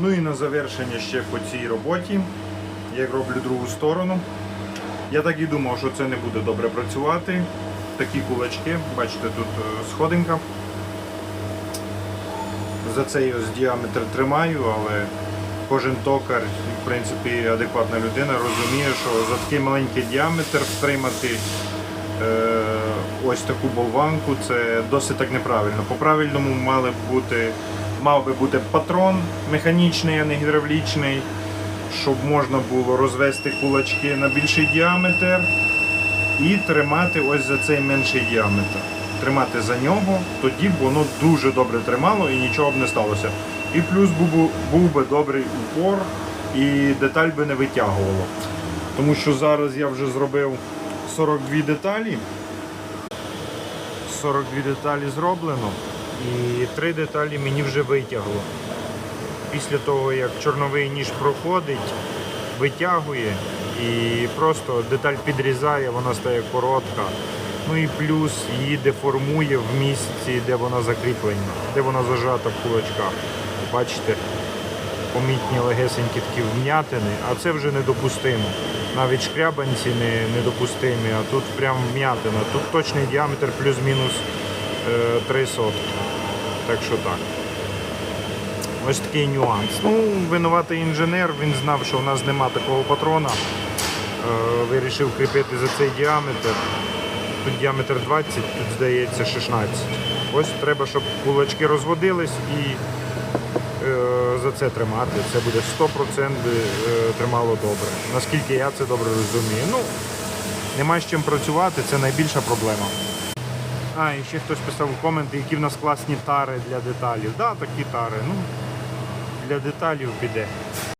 Ну і на завершення ще по цій роботі, як роблю другу сторону. Я так і думав, що це не буде добре працювати. Такі кулачки, бачите, тут е, сходинка. За цей ось діаметр тримаю, але кожен токар, в принципі, адекватна людина розуміє, що за такий маленький діаметр втримати е, ось таку болванку це досить так неправильно. По-правильному мали б бути, мав би бути патрон механічний, а не гідравлічний, щоб можна було розвести кулачки на більший діаметр і тримати ось за цей менший діаметр. Тримати за нього, тоді б воно дуже добре тримало і нічого б не сталося. І плюс був, був би добрий упор і деталь би не витягувало. Тому що зараз я вже зробив 42 деталі. 42 деталі зроблено і 3 деталі мені вже витягло. Після того, як чорновий ніж проходить, витягує і просто деталь підрізає, вона стає коротка. Ну і плюс її деформує в місці, де вона закріплена, де вона зажата в кулачках. Бачите, помітні легесенькі такі вм'ятини, а це вже недопустимо. Навіть шкрябанці не, недопустимі, а тут прям вм'ятина. Тут точний діаметр плюс-мінус 3 сотки. Так що так. Ось такий нюанс. Ну, винуватий інженер, він знав, що в нас нема такого патрона. Е, вирішив кріпити за цей діаметр. Тут діаметр 20, тут здається 16. Ось треба, щоб кулачки розводились і е, за це тримати. Це буде 100% е, тримало добре. Наскільки я це добре розумію. Ну, нема з чим працювати, це найбільша проблема. А, і ще хтось писав у коменти, які в нас класні тари для деталів. Так, да, такі тари. Ну, для деталів піде.